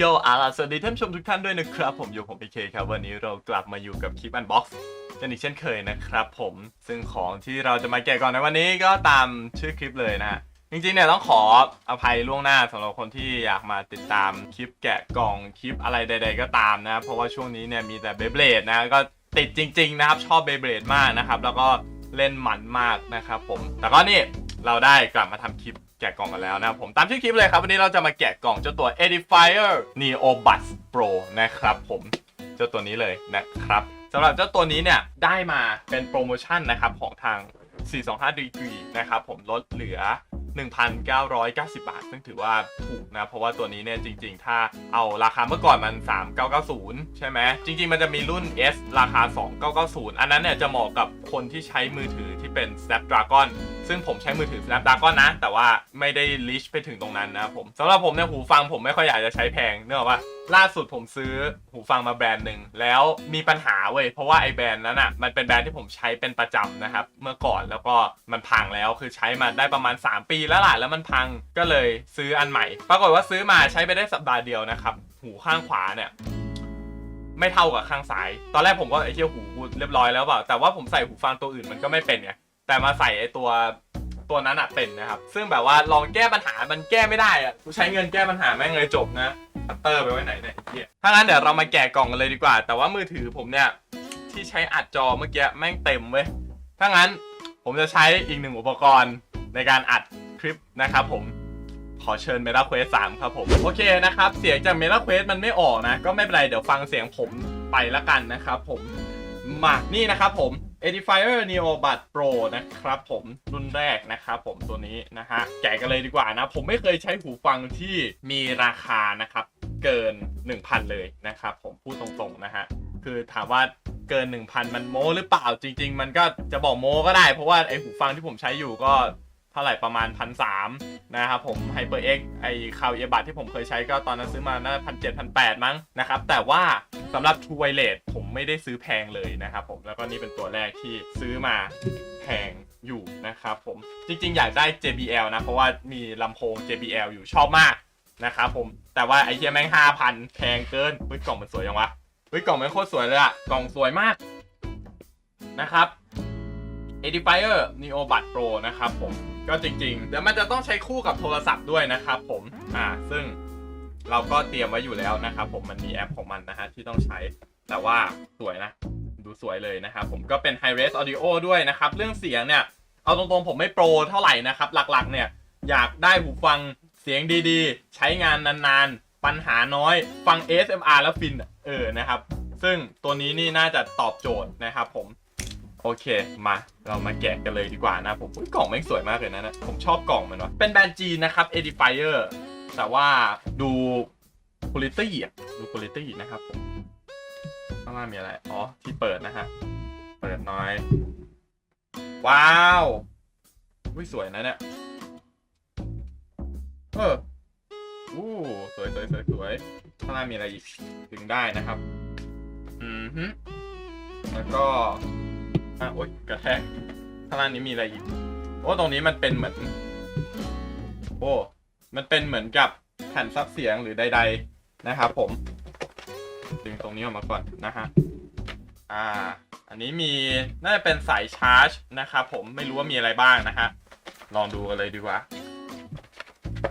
โยอาล่ะสวัสดีท่านผู้ชมทุกท่านด้วยนะครับ ผมอยู่ผมพีเคครับ วันนี้เรากลับมาอยู่กับคลิปอันบ็อกซ์กันอีกเช่นเคยนะครับผมซึ่งของที่เราจะมาแกะก่อนในวันนี้ก็ตามชื่อคลิปเลยนะฮะจริงๆเนี่ยต้องขออภัยล่วงหน้าสำหรับคนที่อยากมาติดตามคลิปแกะกล่องคลิปอะไรใด ๆ ก็ตามนะ เพราะว่าช่วงนี้เนี่ยมีแต่เบเบลดนะก็ติดจริง ๆ นะครับ ชอบเบเบลดมากนะครับ แล้วก็เล่นหมันมากนะครับผมแต่ก็นี่เราได้กลับมาทำคลิป แกะกล่องกันแล้วนะครับผมตามชื่อคลิปเลยครับ วันนี้เราจะมาแกะกล่องเจ้าตัว Edifier Neo Bus Pro นะครับผมเจ้าตัวนี้เลยนะครับสำหรับเจ้าตัวนี้เนี่ยได้มาเป็นโปรโมชั่นนะครับของทาง 425 degree นะครับผมลดเหลือ 1,990 บาท ซึ่งถือว่าถูกนะ เพราะว่าตัวนี้เนี่ยจริง ๆ ถ้าเอาราคาเมื่อก่อนมัน 3990 ใช่ไหม จริง ๆ มันจะมีรุ่น S ราคา 2990 อันนั้นเนี่ยจะเหมาะกับคนที่ใช้มือถือที่เป็น Snapdragon ซึ่งผมใช้มือถือ Snapdragon นะ แต่ว่าไม่ได้ลิชไปถึงตรงนั้นนะครับผมสำหรับผมเนี่ยหูฟังผมไม่ค่อยอยากจะใช้แพงเนื่องจากว่าล่าสุดผมซื้อหูฟังมาแบรนด์หนึ่งแล้วมีปัญหาเว้ยเพราะว่าไอ้แบรนด์นั้นอะมันเป็นแบรนด์ที่ผมใช้เป็นประจำนะครับเมื่อก่อนแล้วก็มันพังแล้วคือใช้มาได้ประมาณ 3 ปีแล้วล่ะแล้วมันพังก็เลยซื้ออันใหม่ ปรากฏว่าซื้อมาใช้ไปได้สัปดาห์เดียวนะครับหูข้างขวาเนี่ยไม่เท่ากับข้างซ้าย ตอนแรกผมก็ไอ้เที่ยวหูกูเรียบร้อยแล้วเปล่า แต่ว่าผมใส่หูฟังตัวอื่นมันก็ไม่เป็นไง แต่มาใส่ไอ้ตัวตัวนั้นอะเป็นนะครับ ซึ่งแบบว่าลองแก้ปัญหามันแก้ไม่ได้อะกูใช้เงินแก้ปัญหาแม่งเลยจบนะคัตเตอร์ไปไว้ไหนเนี่ยถ้างั้นเดี๋ยวเรามาแกะกล่องกันเลยดีกว่า แต่ว่ามือถือผมเนี่ยที่ใช้อัดจอเมื่อกี้แม่งเต็มเว้ย ถ้างั้นผมจะใช้อีกหนึ่งอุปกรณ์ในการอัดคลิปนะครับผม ขอเชิญ Meta Quest 3ครับผม โอเคนะครับ เสียงจาก Meta Quest มันไม่ออกนะ ก็ไม่เป็นไร เดี๋ยวฟังเสียงผมไปละกันนะครับผมมานี่นะครับผม Edifier Neo Bud Pro นะครับผมรุ่นแรกนะครับผมตัวนี้นะฮะแกะกันเลยดีกว่านะ ผมไม่เคยใช้หูฟังที่มีราคานะครับ เกิน 1,000 เลยนะครับ ผมพูดตรงๆนะฮะ คือถามว่าเกิน 1,000 มันโม้หรือเปล่าจริง ๆ มันก็จะบอกโม้ก็ได้ เพราะว่าไอหูฟังที่ผมใช้อยู่ก็ เท่าไหร่ประมาณพันสามนะครับผม HyperX ไอคาวเอบัตที่ผมเคยใช้ก็ตอนนั้นซื้อมาน่าพันเจ็ดพันแปดมั้งนะครับ แต่ว่าสำหรับ True Wireless ผมไม่ได้ซื้อแพงเลยนะครับผมแล้วก็นี่เป็นตัวแรกที่ซื้อมาแพงอยู่นะครับผมจริงๆ อยากได้ JBL นะ เพราะว่ามีลำโพง JBL อยู่ชอบมากนะครับผมแต่ว่าไอเทียแม่งห้าพันแพงเกินเฮ้ยกล่องมันสวยยังวะเฮ้ยกล่องมันโคตรสวยเลยอะกล่องสวยมากนะครับ Edifier Neo Bud Pro นะครับผม ก็จริงๆ เดี๋ยวมันจะต้องใช้คู่กับโทรศัพท์ด้วยนะครับผม อ่า ซึ่งเราก็เตรียมไว้อยู่แล้วนะครับผม มันมีแอปของมันนะฮะที่ต้องใช้ แต่ว่าสวยนะ ดูสวยเลยนะครับผม ก็เป็น High Res Audio ด้วยนะครับ เรื่องเสียงเนี่ย เอาตรงๆผมไม่โปรเท่าไหร่นะครับ หลักๆ เนี่ย อยากได้หูฟังเสียงดีๆ ใช้งานนานๆ ปัญหาน้อย ฟัง ASMR แล้วฟิน เออ นะครับ ซึ่งตัวนี้นี่น่าจะตอบโจทย์นะครับผม อเค มา เรามาแกะกันเลยดีกว่านะผมกล่องแม่งสวยมากเลยนะนะ ผมชอบกล่องมันวะเป็นแบรนด์จีนนะครับ Edifier แต่ว่าดูคุณ i t y อะดูคุณ i t y นะครับผมข้างล่างมีอะไร อ๋อ ที่เปิดนะฮะ เปิดน้อย ว้าวอุ้ยสวยนะเนี่ย เอออู้สวยสวยสวยสวยข้างล่างมีอะไรอีกดึงได้นะครับ อืมฮึแล้วก็ อะโอ๊ยกระแทกข้างล่างนี้มีอะไรอีกโอ้ตรงนี้มันเป็นเหมือน โอ้มันเป็นเหมือนกับแผ่นซับเสียงหรือใด ๆ นะครับผม ดึงตรงนี้ออกมาก่อนนะฮะอ่า อันนี้มีน่าจะเป็นสายชาร์จนะครับผมไม่รู้ว่ามีอะไรบ้างนะฮะลองดูกันเลยดีกว่า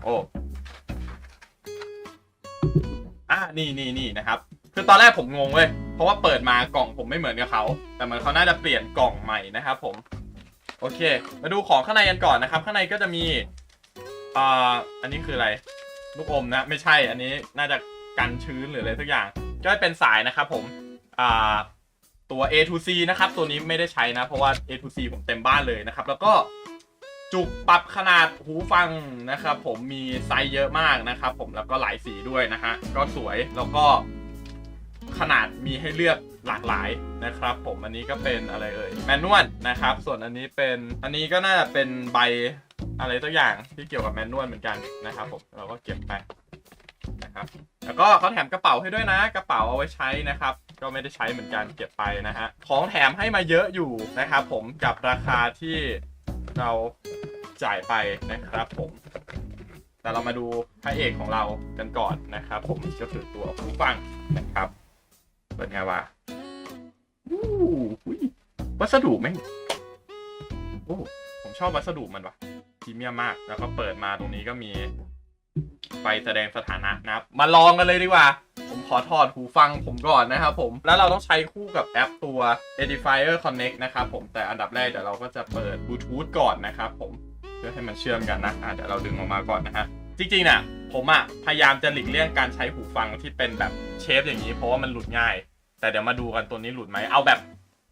โอ้อ่านี่นี่นี่นะครับ คือตอนแรกผมงงเว้ย เพราะว่าเปิดมากล่องผมไม่เหมือนกับเขา แต่เหมือนเขาน่าจะเปลี่ยนกล่องใหม่นะครับผม โอเค มาดูของข้างในกันก่อนนะครับ ข้างในก็จะมีอ่าอันนี้คืออะไร ลูกอมนะ ไม่ใช่ อันนี้น่าจะกันชื้นหรืออะไรสักอย่าง ก็เป็นสายนะครับผมอ่าตัว A to C นะครับ ตัวนี้ไม่ได้ใช้นะ เพราะว่า A to C ผมเต็มบ้านเลยนะครับ แล้วก็จุกปรับขนาดหูฟังนะครับ ผมมีไซส์เยอะมากนะครับ ผมแล้วก็หลายสีด้วยนะฮะก็สวยแล้วก็ ขนาดมีให้เลือกหลากหลายนะครับ ผมอันนี้ก็เป็นอะไรเอ่ยแมนนวลนะครับ ส่วนอันนี้เป็นอันนี้ก็น่าจะเป็นใบอะไรตัวอย่างที่เกี่ยวกับแมนนวลเหมือนกันนะครับผมเราก็เก็บไปนะครับแล้วก็เขาแถมกระเป๋าให้ด้วยนะ กระเป๋าเอาไว้ใช้นะครับ ก็ไม่ได้ใช้เหมือนกันเก็บไปนะฮะของแถมให้มาเยอะอยู่นะครับผมกับราคาที่เราจ่ายไปนะครับผม แต่เรามาดูพระเอกของเรากันก่อนนะครับ ผมก็คือตัวหูฟังนะครับ เปิดไงวะอู้หูยวัสดุแม่งโอ้ผมชอบวัสดุมันว่ะพรีเมียมมาก แล้วก็เปิดมาตรงนี้ก็มีไฟแสดงสถานะนะครับ มาลองกันเลยดีกว่า ผมขอถอดหูฟังผมก่อนนะครับผม แล้วเราต้องใช้คู่กับแอปตัว Edifier Connect นะครับผม แต่อันดับแรกเดี๋ยวเราก็จะเปิดบลูทูธก่อนนะครับผม เพื่อให้มันเชื่อมกันนะอะเดี๋ยวเราดึงออกมาก่อนนะฮะ จริงๆน่ะ ผมอะพยายามจะหลีกเลี่ยงการใช้หูฟังที่เป็นแบบเชฟอย่างนี้ เพราะว่ามันหลุดง่าย แต่เดี๋ยวมาดูกันตัวนี้หลุดไหมเอาแบบ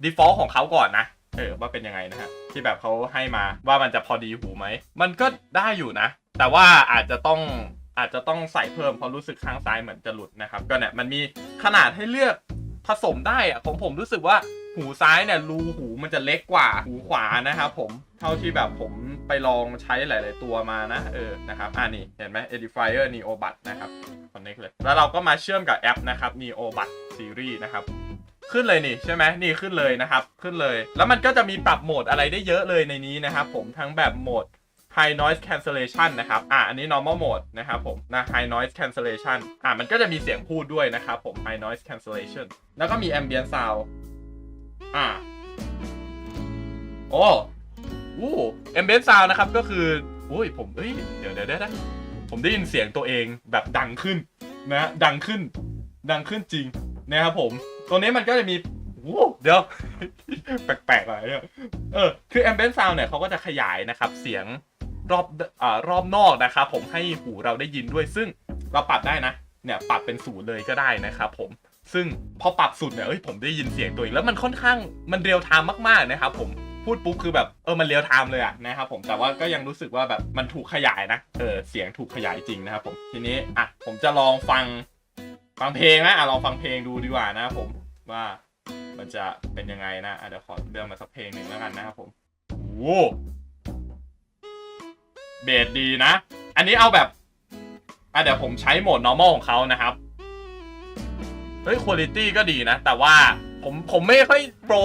default ของเขาก่อนนะเออว่าเป็นยังไงนะฮะที่แบบเขาให้มาว่ามันจะพอดีหูไหมมันก็ได้อยู่นะ แต่ว่าอาจจะต้องอาจจะต้องใส่เพิ่มเพราะรู้สึกข้างซ้ายเหมือนจะหลุดนะครับ ก็เนี่ยมันมีขนาดให้เลือกผสมได้อะของผมรู้สึกว่า หูซ้ายเนี่ยรูหูมันจะเล็กกว่าหูขวานะครับผมเท่าที่แบบผมไปลองใช้หลาย ๆ ตัวมานะ เออนะครับอ่านี่เห็นไหม Edifier Neo Bud นะครับ connect เลย แล้วเราก็มาเชื่อมกับแอปนะครับ Neo Bud Series นะครับขึ้นเลยนี่ใช่ไหมนี่ขึ้นเลยนะครับ ขึ้นเลย แล้วมันก็จะมีปรับโหมดอะไรได้เยอะเลยในนี้นะครับผมทั้งแบบโหมด High Noise Cancellation นะครับ อะ อันนี้ normal mode นะครับผม นะ High Noise Cancellation อะ มันก็จะมีเสียงพูดด้วยนะครับผม High Noise Cancellation แล้วก็มี Ambient Sound อะโอ้อู้ Ambient Sound นะครับก็คืออุ้ยผมเอ้ยเดี๋ยวเดี๋ยวเดี๋ยวนะผมได้ยินเสียงตัวเองแบบดังขึ้นนะดังขึ้น ดังขึ้นจริงนะครับผม ตัวนี้มันก็จะมีโอ้เดี๋ยว แปลกๆอะไรเนี่ยเออคือ ambient sound เนี่ยเขาก็จะขยายนะครับ เสียงรอบอ่ารอบนอกนะครับผมให้หูเราได้ยินด้วยซึ่งเราปรับได้นะ เนี่ยปรับเป็นศูนย์เลยก็ได้นะครับผม ซึ่งพอปรับสุดเนี่ยเอ้ยผมได้ยินเสียงตัวเองแล้วมันค่อนข้างมันเรียลไทม์มากๆนะครับผมพูดปุ๊บคือแบบเออมันเรียลไทม์เลยอะนะครับผมแต่ว่าก็ยังรู้สึกว่าแบบมันถูกขยายนะเออเสียงถูกขยายจริงนะครับผมทีนี้อะผมจะลองฟังฟังเพลงนะอะลองฟังเพลงดูดีกว่านะครับผมว่ามันจะเป็นยังไงนะอะเดี๋ยวขอเลือกมาสักเพลงหนึ่งแล้วกันนะครับผมโอ้เบสดีนะ อันนี้เอาแบบอะเดี๋ยวผมใช้โหมด normal ของเขานะครับ เฮ้ยคุณภาพก็ดีนะ แต่ว่าผมผมไม่ค่อยโปร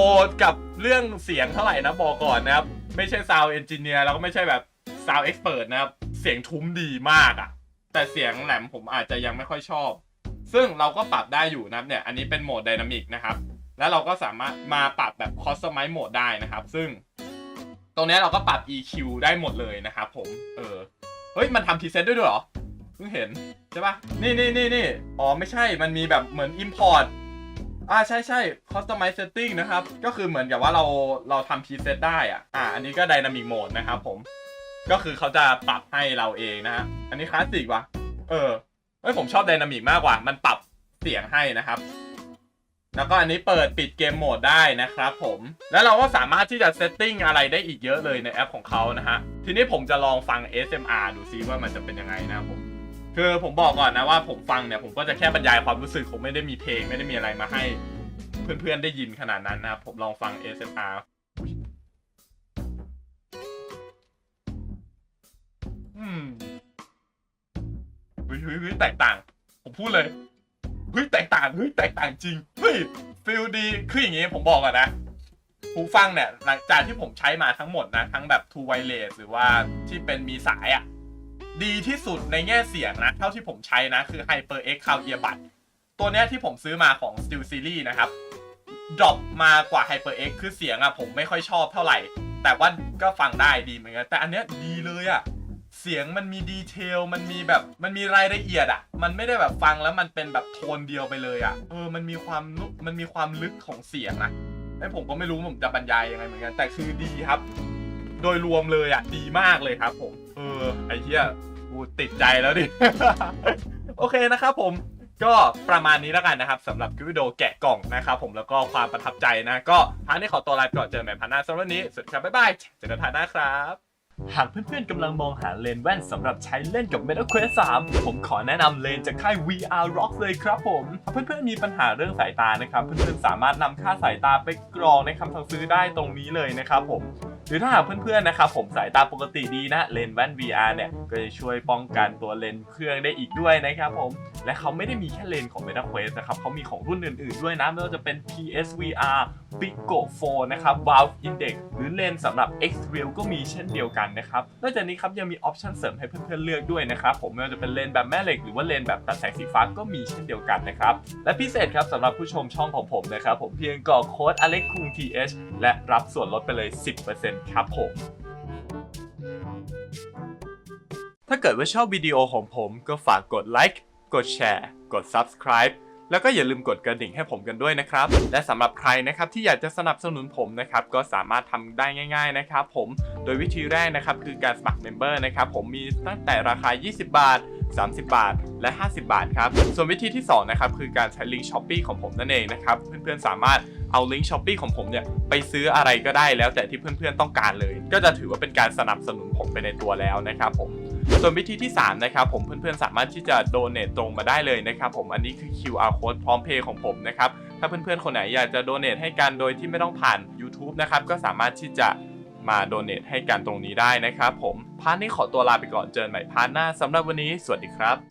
กับเรื่องเสียงเท่าไหร่นะบอกก่อนนะครับ ไม่ใช่ซาวเอนจิเนียร์แล้วก็ไม่ใช่แบบซาวเอ็กซ์เพรสนะครับ เสียงทุ้มดีมากอะแต่เสียงแหลมผมอาจจะยังไม่ค่อยชอบ ซึ่งเราก็ปรับได้อยู่นะครับเนี่ย อันนี้เป็นโหมดไดนามิกนะครับ แล้วเราก็สามารถมาปรับแบบคอสตอมไมซ์โหมดได้นะครับ ซึ่ง ตรงนี้เราก็ปรับ EQ ได้หมดเลยนะครับผม เออ เฮ้ย มันทำพรีเซตด้วยด้วยหรอ พิ่งเห็น ใช่ปะนี่นี่นี่นี่อ๋อไม่ใช่มันมีแบบเหมือน Import อ่าใช่ใช่ Customize Setting นะครับ ก็คือเหมือนกับว่าเราเราทำ preset ได้อะอ่า อันนี้ก็ Dynamic Mode นะครับผม ก็คือเขาจะปรับให้เราเองนะฮะ อันนี้คลาสสิกว่ะ เออเฮ้ยผมชอบ Dynamic มากกว่า มันปรับเสียงให้นะครับ แล้วก็อันนี้เปิดปิดเกมโหมดได้นะครับผม แล้วเราก็สามารถที่จะเซตติ้งอะไรได้อีกเยอะเลยในแอปของเขานะฮะ ทีนี้ผมจะลองฟัง ASMR ดูซิว่ามันจะเป็นยังไงนะครับผม คือผมบอกก่อนนะว่าผมฟังเนี่ยผมก็จะแค่บรรยายความรู้สึกผมไม่ได้มีเพลงไม่ได้มีอะไรมาให้ เพื่อนๆได้ยินขนาดนั้นนะครับผมลองฟัง ASMR อืมเฮ้ยเฮ้ยเฮ้ยแตกต่าง ผมพูดเลยเฮ้ยแตกต่างเฮ้ยแตกต่างจริงเฮ้ยฟิลดีคืออย่างงี้ผมบอกก่อนนะหูฟังเนี่ยหลังจากที่ผมใช้มาทั้งหมดนะ ทั้งแบบ True Wireless หรือว่าที่เป็นมีสายอะ่ะ ดีที่สุดในแง่เสียงนะ เท่าที่ผมใช้นะ คือ HyperX Cloud Earbud ตัวเนี้ยที่ผมซื้อมาของ Steel Series นะครับดรอปมากว่า HyperX คือเสียงอะผมไม่ค่อยชอบเท่าไหร่ แต่ว่าก็ฟังได้ดีเหมือนกัน แต่อันเนี้ยดีเลยอะเสียงมันมีดีเทล มันมีแบบ มันมีรายละเอียดอะมันไม่ได้แบบฟังแล้วมันเป็นแบบโทนเดียวไปเลยอะเออ มันมีความนุมันมีความลึกของเสียงนะไอผมก็ไม่รู้ผมจะบรรยายยังไงเหมือนกัน แต่คือดีครับ โดยรวมเลยอะดีมากเลยครับผมเออไอ้เหี้ยกูติดใจแล้วดิ โอเคนะครับผมก็ประมาณนี้แล้วกันนะครับสำหรับคลิปวิดีโอแกะกล่องนะครับผมแล้วก็ความประทับใจนะ ก็พาร์ทนี้ขอตัวลาไปก่อนเจอกันใหม่พาร์ทหน้าสำหรับวันนี้สวัสดีครับบ๊ายบายเจอกันพาร์ทหน้าครับหากเพื่อนๆกำลังมองหาเลนส์แว่นสำหรับใช้เล่นกับ Meta Quest 3 ผมขอแนะนำเลนส์จากค่าย VR Rock เลยครับผมเพื่อนๆมีปัญหาเรื่องสายตานะครับ เพื่อนๆสามารถนำค่าสายตาไปกรองในคำสั่งซื้อได้ตรงนี้เลยนะครับผม หรือถ้าหากเพื่อนๆนะครับผมสายตาปกติดีนะเลนส์แว่น VR เนี่ยก็จะช่วยป้องกันตัวเลนส์เครื่องได้อีกด้วยนะครับผมและเขาไม่ได้มีแค่เลนส์ของ Meta Quest นะครับเขามีของรุ่นอื่นๆด้วยนะไม่ว่าจะเป็น PSVR Pico 4 นะครับ Valve Index หรือเลนส์สำหรับ X Real ก็มีเช่นเดียวกันนะครับนอกจากนี้ครับยังมีออปชันเสริมให้เพื่อนๆเลือกด้วยนะครับผมไม่ว่าจะเป็นเลนส์แบบแม่เหล็กหรือว่าเลนส์แบบตัดแสงสีฟ้าก็มีเช่นเดียวกันนะครับและพิเศษครับสำหรับผู้ชมช่องของผมนะครับผมเพียงกรอกโค้ด Alex Kung TH และรับส่วนลดไปเลย 10%ครับผม ถ้าเกิดว่าชอบวิดีโอของผมก็ฝากกดไลค์กดแชร์กด Subscribe แล้วก็อย่าลืมกดกระดิ่งให้ผมกันด้วยนะครับ และสำหรับใครนะครับที่อยากจะสนับสนุนผมนะครับก็สามารถทำได้ง่าย ๆนะครับ ผมโดยวิธีแรกนะครับคือการสมัครเมมเบอร์นะครับผมมีตั้งแต่ราคา 20 บาท 30 บาท และ 50 บาทครับ ส่วนวิธีที่2นะครับคือการใช้ลิงก์ช้อปปีของผมนั่นเองนะครับ เพื่อนๆสามารถ เอาลิงก์ช้อปปีของผมเนี่ยไปซื้ออะไรก็ได้แล้วแต่ที่เพื่อนๆต้องการเลย ก็จะถือว่าเป็นการสนับสนุนผมไปในตัวแล้วนะครับผมส่วนวิธีที่ 3 นะครับผมเพื่อนๆสามารถที่จะโดเน a t ตรงมาได้เลยนะครับผมอันนี้คือ QR code พร้อมเพย์ของผมนะครับถ้าเพื่อนๆคนไหนอยากจะโดเน a t ให้กันโดยที่ไม่ต้องผ่าน YouTube นะครับก็สามารถที่จะมาโดเน a t ให้กันตรงนี้ได้นะครับผมพาร์ทนี้ขอตัวลาไปก่อนเจอกันใหม่พาร์ทหน้าสำหรับวันนี้ สวัสดีครับ